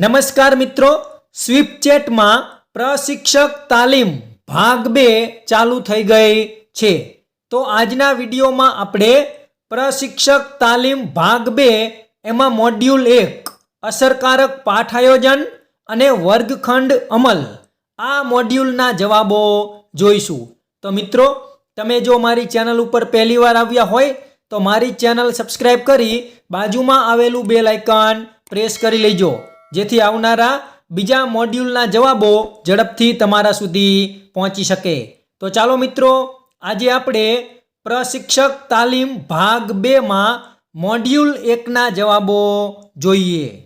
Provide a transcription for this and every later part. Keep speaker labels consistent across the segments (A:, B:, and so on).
A: નમસ્કાર મિત્રો, સ્વીપચેટમાં પ્રશિક્ષક તાલીમ ભાગ બે ચાલુ થઈ ગઈ છે. તો આજના વિડીયોમાં આપણે પ્રશિક્ષક તાલીમ ભાગ બે એમાં મોડ્યુલ એક, અસરકારક પાઠ આયોજન અને વર્ગખંડ અમલ, આ મોડ્યુલના જવાબો જોઈશું. તો મિત્રો, તમે જો મારી ચેનલ ઉપર પહેલીવાર આવ્યા હોય, તો મારી ચેનલ સબસ્ક્રાઈબ કરી બાજુમાં આવેલું બેલ આઇકન પ્રેસ કરી લેજો. જેથી આવનારા બીજા મોડ્યુલના જવાબો ઝડપથી તમારા સુધી પહોંચી શકે. તો ચાલો મિત્રો, આજે આપણે પ્રશિક્ષક તાલીમ ભાગ બેમાં મોડ્યુલ એકના જવાબો જોઈએ.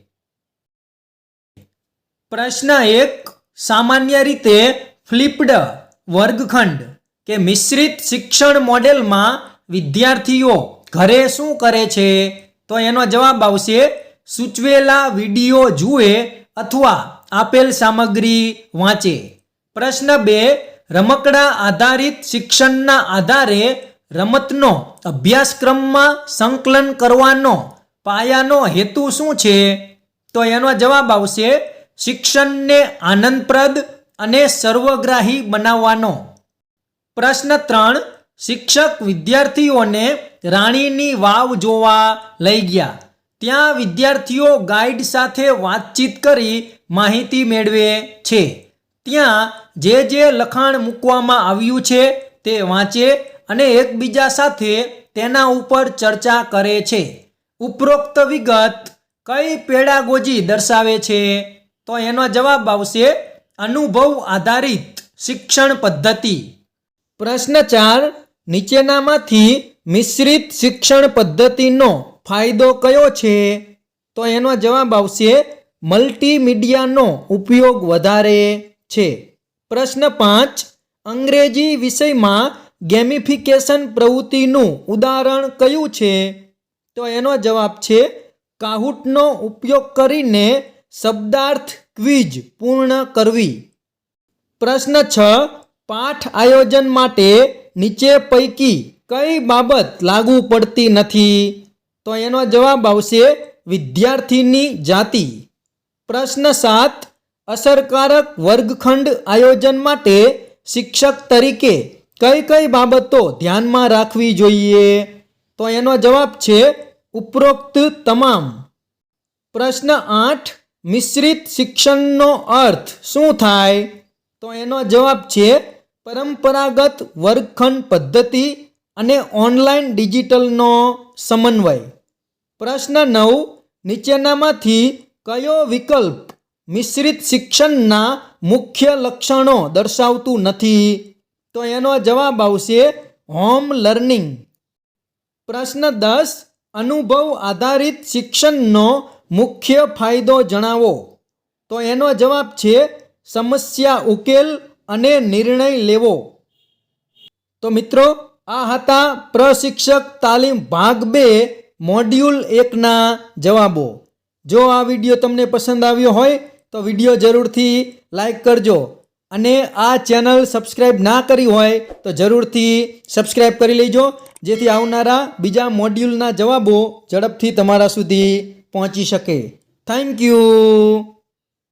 A: પ્રશ્ન એક, સામાન્ય રીતે ફ્લિપ્ડ વર્ગખંડ કે મિશ્રિત શિક્ષણ મોડેલમાં વિદ્યાર્થીઓ ઘરે શું કરે છે? તો એનો જવાબ આવશે સૂચવેલા વીડિયો જુએ અથવા આપેલ સામગ્રી વાંચે. પ્રશ્ન બે, રમકડા આધારિત શિક્ષણના આધારે રમતનો અભ્યાસક્રમમાં સંકલન કરવાનો પાયાનો હેતુ શું છે? તો એનો જવાબ આવશે, શિક્ષણને આનંદપ્રદ અને સર્વગ્રાહી બનાવવાનો. પ્રશ્ન ત્રણ, શિક્ષક વિદ્યાર્થીઓને રાણીની વાવ જોવા લઈ ગયા. ત્યાં વિદ્યાર્થીઓ ગાઈડ સાથે વાતચીત કરી માહિતી મેળવે છે. ત્યાં જે જે લખાણ મૂકવામાં આવ્યું છે તે વાંચે અને એકબીજા સાથે તેના ઉપર ચર્ચા કરે છે. ઉપરોક્ત વિગત કઈ પેડાગોજી દર્શાવે છે? તો એનો જવાબ આવશે અનુભવ આધારિત શિક્ષણ પદ્ધતિ. પ્રશ્ન ચાર, નીચેનામાંથી મિશ્રિત શિક્ષણ પદ્ધતિનો ફાયદો કયો છે? તો એનો જવાબ આવશે મલ્ટીમીડિયાનો ઉપયોગ વધારે છે. પ્રશ્ન પાંચ, અંગ્રેજી વિષયમાં ગેમિફિકેશન પ્રવૃત્તિનું ઉદાહરણ કયું છે? તો એનો જવાબ છે, કાહુટનો ઉપયોગ કરીને શબ્દાર્થ ક્વિઝ પૂર્ણ કરવી. પ્રશ્ન છ, પાઠ આયોજન માટે નીચે પૈકી કઈ બાબત લાગુ પડતી નથી? તો એનો જવાબ આવશે વિદ્યાર્થીની જાતિ. પ્રશ્ન સાત, અસરકારક વર્ગખંડ આયોજન માટે શિક્ષક તરીકે કઈ કઈ બાબતો ધ્યાનમાં રાખવી જોઈએ? તો એનો જવાબ છે ઉપરોક્ત તમામ. પ્રશ્ન આઠ, મિશ્રિત શિક્ષણનો અર્થ શું થાય? તો એનો જવાબ છે પરંપરાગત વર્ગખંડ પદ્ધતિ અને ઓનલાઈન ડિજિટલનો સમન્વય. પ્રશ્ન નવ, નીચેનામાંથી કયો વિકલ્પ મિશ્રિત શિક્ષણના મુખ્ય લક્ષણો દર્શાવતું નથી? તો એનો જવાબ આવશે હોમ લર્નિંગ. પ્રશ્ન દસ, અનુભવ આધારિત શિક્ષણનો મુખ્ય ફાયદો જણાવો. તો એનો જવાબ છે સમસ્યા ઉકેલ અને નિર્ણય લેવો. તો મિત્રો આ હતા પ્રશિક્ષક તાલીમ ભાગ બે, મોડ્યુલ એકના જવાબો. જો આ વીડિયો તમને પસંદ આવ્યો હોય, તો વીડિયો જરૂરથી લાઈક કરજો. અને આ ચેનલ સબસ્ક્રાઈબ ના કરી હોય, તો જરૂરથી સબસ્ક્રાઈબ કરી લેજો, જેથી આવનારા બીજા મોડ્યુલના જવાબો ઝડપથી તમારા સુધી પહોંચી શકે. Thank you